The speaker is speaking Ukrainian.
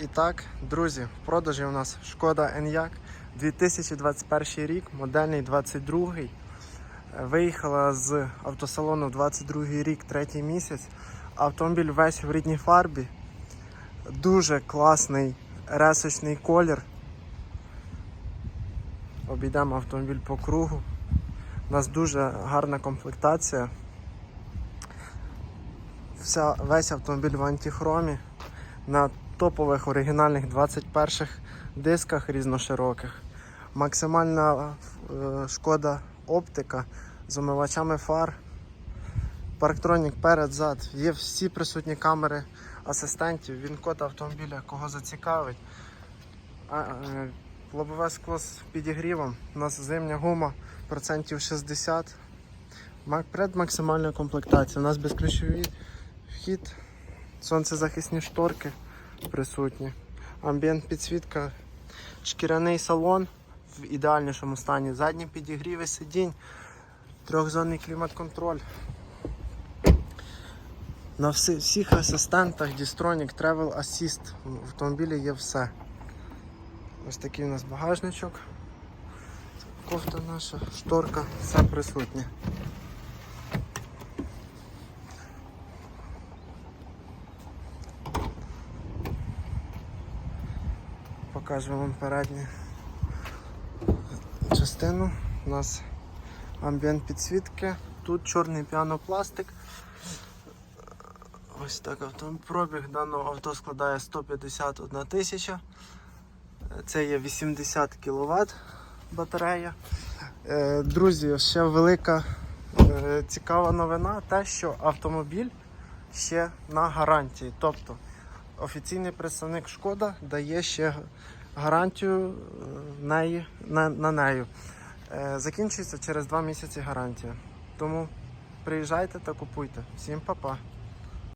І так, друзі, в продажі у нас шкода Enyaq 2021 рік, модельний 22 Виїхала з автосалону 22 рік, третій місяць. Автомобіль весь в рідній фарбі. Дуже класний ресочний колір. Обійдемо автомобіль по кругу. У нас дуже гарна комплектація. Вся, весь автомобіль в антихромі на топових оригінальних 21 дисках різношироких. Максимальна е, шкода оптика з омивачами фар. Парктронік перед зад. Є всі присутні камери асистентів. Він код автомобіля, кого зацікавить. Е, лобове скло з підігрівом. У нас зимня гума процентів 60. Мак- Предмаксимальна комплектація. У нас безключовий вхід, сонцезахисні шторки присутні. Амбієнт підсвітка, шкіряний салон в ідеальнішому стані. Задні підігріви сидінь, трьохзонний клімат-контроль. На всі- всіх асистентах Distronic Travel Assist в автомобілі є все. Ось такий у нас багажничок. Кофта наша, шторка, все присутнє. Покажу вам передню частину. У нас амбієнт підсвітки. Тут чорний піанопластик. Ось так автомобіль. Пробіг даного авто складає 151 тисяча. Це є 80 кВт батарея. Е, Друзі, ще велика е, цікава новина, те, що автомобіль ще на гарантії. Тобто офіційний представник Шкода дає ще гарантію на неї, на, на нею. Е, Закінчується через 2 місяці гарантія. Тому приїжджайте та купуйте. Всім па-па.